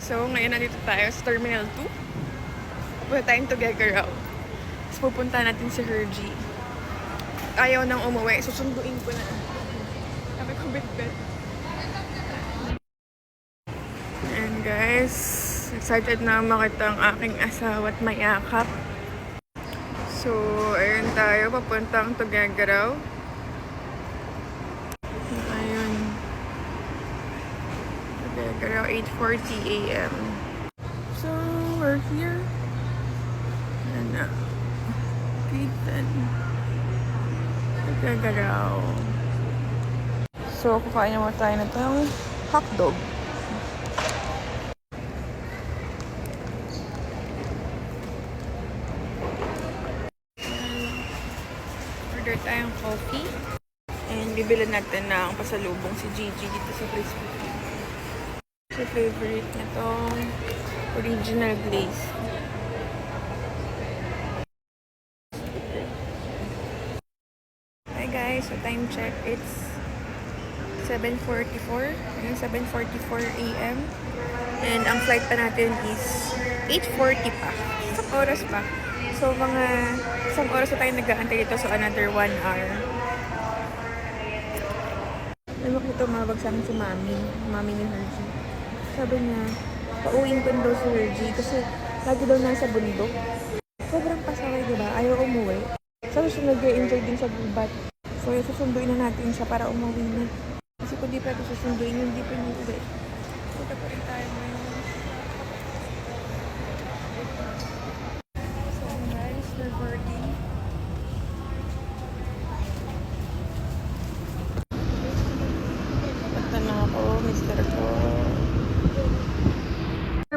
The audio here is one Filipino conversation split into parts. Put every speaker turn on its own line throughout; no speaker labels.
So, ngayon nandito tayo sa Terminal 2. Pupunta tayong Tuguegarao. Tapos pupunta natin si Hergie. Ayaw nang umuwi. Susunduin ko na. Sabi ko, bit-bit. And guys, excited na makita ang aking asawa at mayakap. So, ayun tayo. Papuntang Tuguegarao. Ayun. Tuguegarao, 8.40 a.m. So, we're here. And, uh, Ethan. Tuguegarao. So, kukain naman tayo na itong hotdog. Order tayong coffee. And bibili natin ng pasalubong si Gigi dito sa Crispy Kreme. Sa favorite niya original glaze. Hi guys, so time check, it's 7.44. Ayun, 7.44 a.m. And ang flight pa natin is 8.40 pa. Isang oras pa. So mga isang oras na tayo nag-aantay dito so another one hour. Alam mo kito mabag sa akin si Mami, Mami ni Hergie. Sabi niya, pauwiin ko daw si Hergie kasi lagi daw nasa bundok. Sobrang pasaway, di ba? Ayaw umuwi. Sabi siya nag-enjoy din sa gubat. So, susunduin na natin siya para umuwi na. Kasi kung di pa ito susunduin, hindi pa niya uwi. Punta pa rin tayo ngayon. So, guys, we're na ako, Mr. Ko.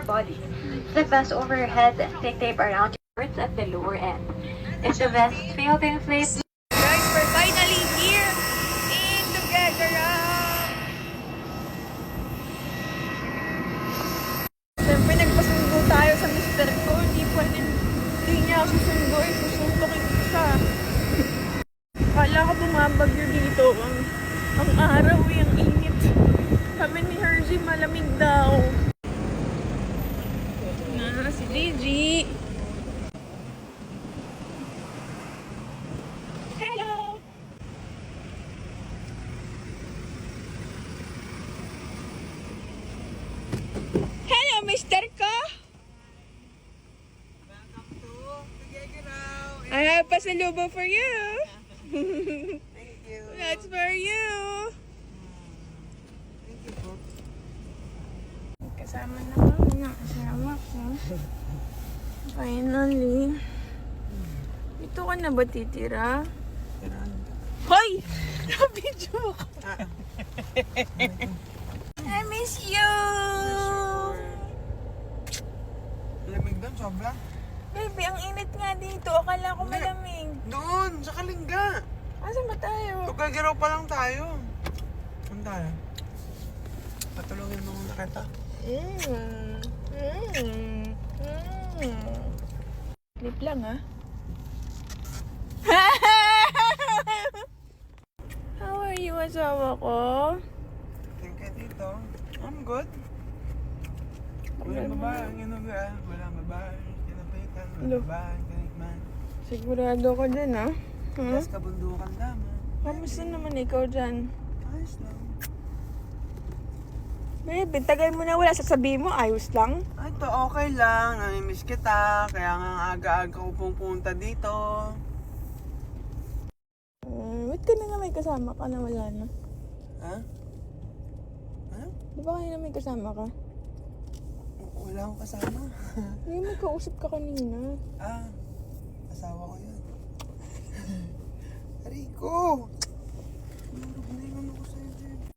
Your body. Slip vest overhead, thick tape around your shorts at the lower end. If the vest failed to inflate,
Guys, we're finally here in Tuguegarao. Siyempre, nagpasundo tayo sa Mr. Ko. Hindi pa hindi niya ako susunduin. Susundukin ko siya. Kala ko bumabagyo dito. Ang, ang araw, eh, ang init. Sabi ni Hergie, malamig daw. Na, si Gigi. Hello! Hello, Mr. Ko! I have pasalubong for you.
Thank you.
That's for you.
Thank you po.
Kasama na kami ng asawa ko. Finally. Ito ka na ba titira? Hoy! Na-video ako. I miss you!
Lamig doon, sobra.
Baby, ang init nga dito. Akala ko malamig.
Doon, sa Kalinga.
Asan ba tayo?
Tugagaraw pa lang tayo. Saan tayo? Patulungin mo muna kita.
Mm. Mm. Mm. Clip lang ah. How are you, asawa ko?
Tingin ka dito. I'm good. Walang babae ang inuga. Walang babae. Kinapitan. Walang babae. Kinikman.
Sigurado ka dyan ah. Hmm?
Tapos kabundukan naman.
Kamusta naman ikaw dyan?
Ayos lang.
Babe, tagal mo na wala. Sasabihin mo, ayos lang.
Ah, Ito, okay lang. Namimiss kita. Kaya nga aga-aga ko pumunta dito.
Hmm, ba't ka na nga may kasama ka na wala na?
Ha? Ha?
Di ba kanina may kasama ka?
Wala akong kasama.
Hindi, may kausap ka kanina.
ah, Asawa ko yan. Rico! Durog na yung ano ko sa'yo.